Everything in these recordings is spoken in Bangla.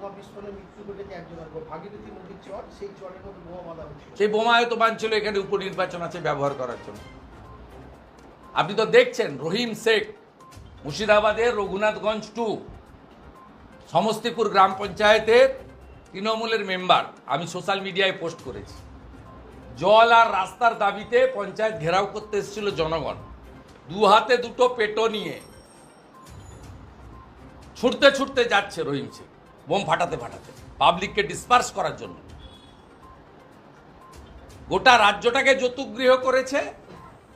বোমা বিস্ফোরণে মৃত্যু ঘটেছে একজনের ভাগীরথী নদীর চর, সেই চরের মধ্যে বোমা বাঁধা হচ্ছিল সেই বোমা হয়তো বানছিল এখানে উপনির্বাচন আছে ব্যবহার করার জন্য। আপনি তো দেখছেন, রহিম শেখ, মুর্শিদাবাদের রঘুনাথগঞ্জ টু, সমস্তিপুর গ্রাম পঞ্চায়েতের তৃণমূলের মেম্বার। আমি সোশ্যাল মিডিয়ায় পোস্ট করেছি। জল আর রাস্তার দাবিতে পঞ্চায়েত ঘেরাও করতে এসেছিল জনগণ। দু হাতে দুটো পেটো নিয়ে ছুটতে ছুটতে যাচ্ছে রহিম শেখ। বোম ফাটাতে ফাটাতে পাবলিককে ডিসপার্স করার জন্য। গোটা রাজ্যটাকে যতুগৃহ করেছে।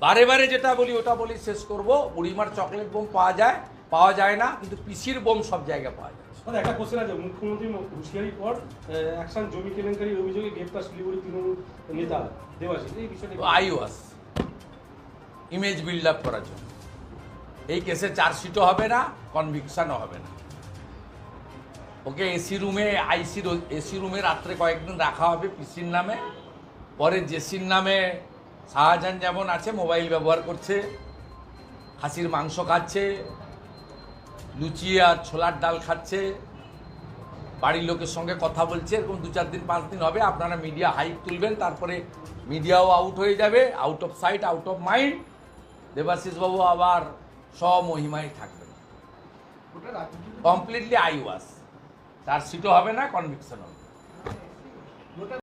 বারে বারে যেটা বলি ওটা বলি শেষ করব। বুড়িমার চকলেট বোম পাওয়া যায় পাওয়া যায় না কিন্তু পিসির বোম সব জায়গায় পাওয়া যায়। একটা কোশ্চেন আছে মুখ্যমন্ত্রী হুঁশিয়ারির পর অ্যাকশন জমি কেলেঙ্কারির অভিযোগে গ্রেপ্তার শিলিগুড়ি তৃণমূল নেতা দেবাশিস। এই বিষয়টা? Eye wash image build up করার জন্য। এই কেসে চার্জশিটও হবে না কনভিকশনও হবে না। ওকে এসি রুমে আইসি এসি রুমে রাত্রে কয়েকদিন রাখা হবে পিসির নামে। পরে জেসির নামে শাহজাহান যেমন আছে মোবাইল ব্যবহার করছে খাসির মাংস খাচ্ছে লুচি আর ছোলার ডাল খাচ্ছে বাড়ির লোকের সঙ্গে কথা বলছে এরকম দু চার দিন পাঁচ দিন হবে আপনারা মিডিয়া হাইপ তুলবেন তারপরে মিডিয়াও আউট হয়ে যাবে out of sight out of mind Debashis বাবু আবার স্বমহিমায় থাকবেন। কমপ্লিটলি আই ওয়াস চার্জশিটও হবে না কনভিকশন হবে।